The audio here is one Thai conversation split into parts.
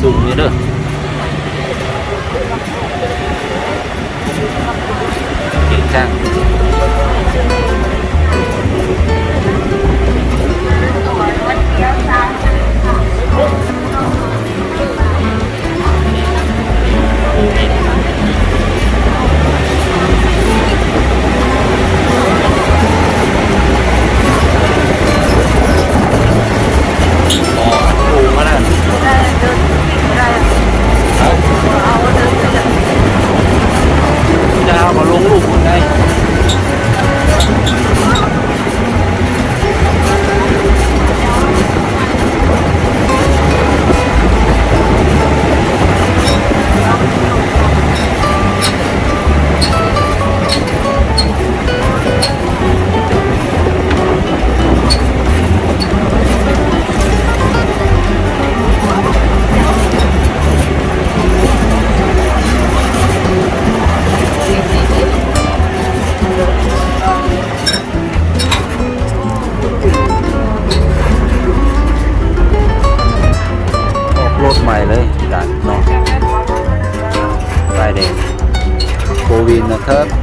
สูงเ了 เทิร์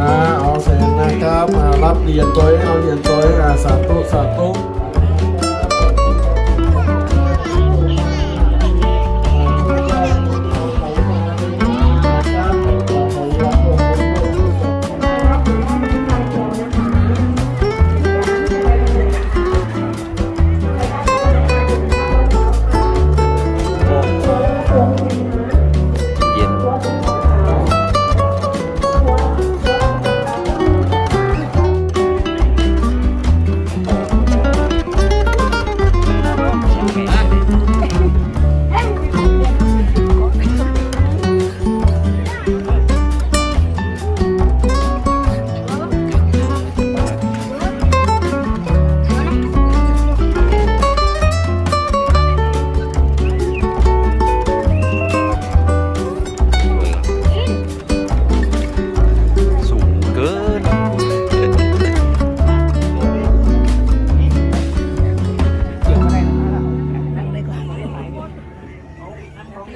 อ่าเอาแสนนะครับรับเหรียญตัวเองเอาเหรียญตัวอ่าสาธุสาธุ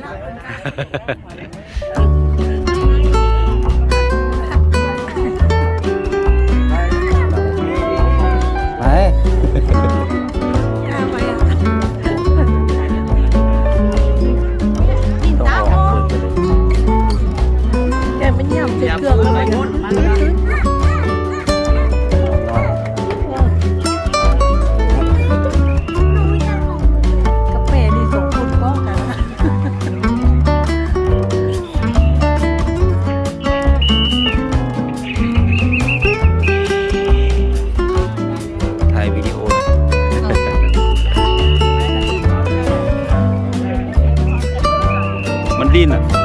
ขอบคุณค่ะ Londrina.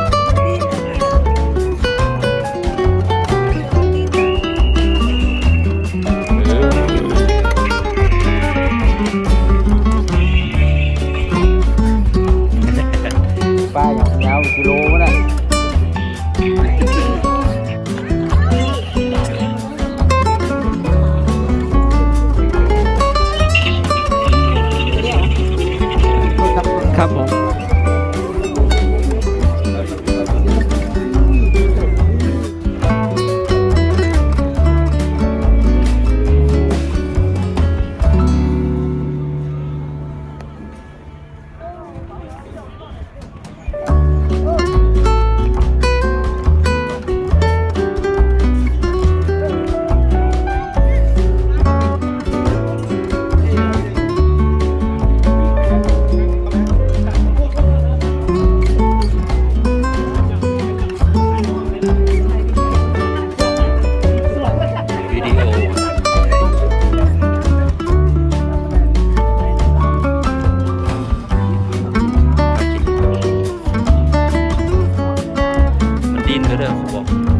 Bob.